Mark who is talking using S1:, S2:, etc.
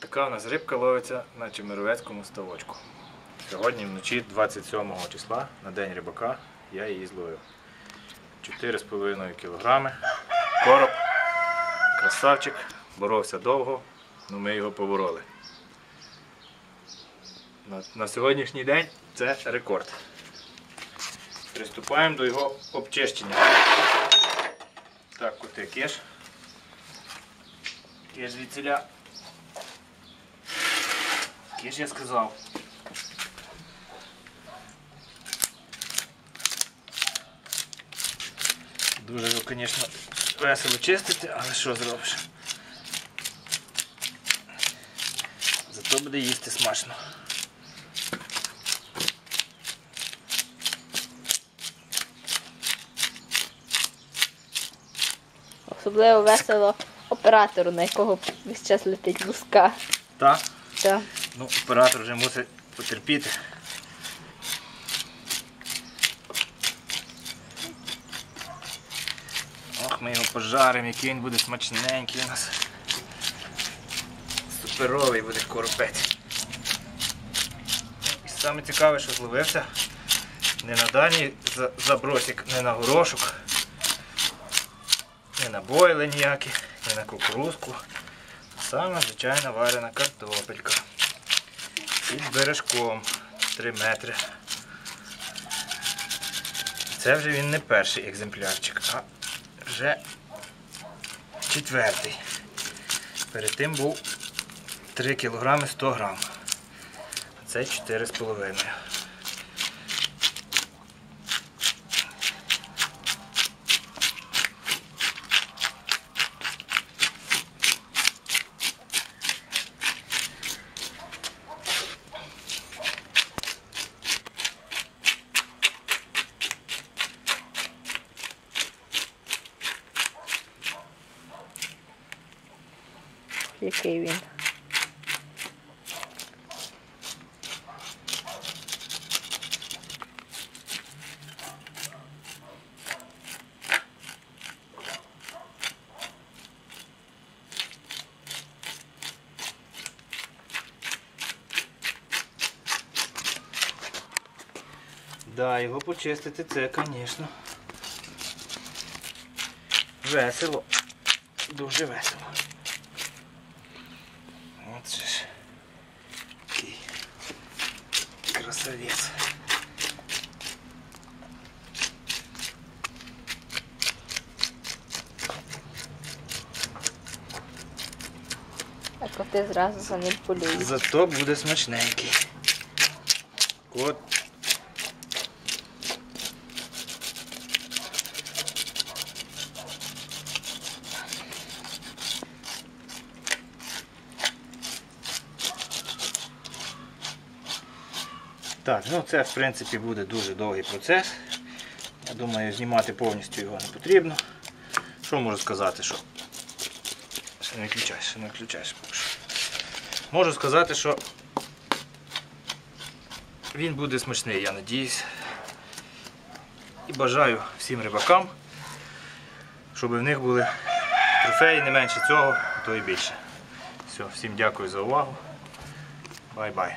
S1: Така у нас рибка ловиться на Чемеровецькому ставочку. Сьогодні вночі 27 числа на день рибака я її зловив. 4,5 кг. Короб. Красавчик. Боровся довго, але ми його побороли. На, на сьогоднішній день це рекорд. Приступаємо до його обчищення. Так, коти киш. Киш звідсіля. Киш я сказав. Дуже його, звісно, весело чистити, але що зробиш? Зато буде їсти смачно.
S2: Особливо весело оператору, на якого весь час летить луска.
S1: Так?
S2: Так.
S1: Ну, оператор вже мусить потерпіти. Ох, ми його пожаримо, який він буде смачненький у нас. Суперовий буде коропець. І саме цікаве, що зловився не на даній за- забросик, не на горошок, не на бойли ніякі, не на кукурузку. Саме звичайна варена картопелька. Під бережком 3 метри. Це вже він не перший екземплярчик, а вже четвертий. Перед тим був 3 кг 100 грам. Це 4,5.
S2: Який він.
S1: Да, його почистити це, звісно. Весело. Дуже весело. От же ж. Який красавець.
S2: А коти зразу за ним полюють.
S1: Зато буде смачненький. От. Так, ну це в принципі буде дуже довгий процес. Я думаю, знімати повністю його не потрібно. Що можу сказати, що. Ще не виключаєш, ще не що. Можу сказати, що він буде смачний, я надіюсь. І бажаю всім рибакам, щоб в них були трофеї не менше цього, а то і більше. Все, всім дякую за увагу. Бай-бай.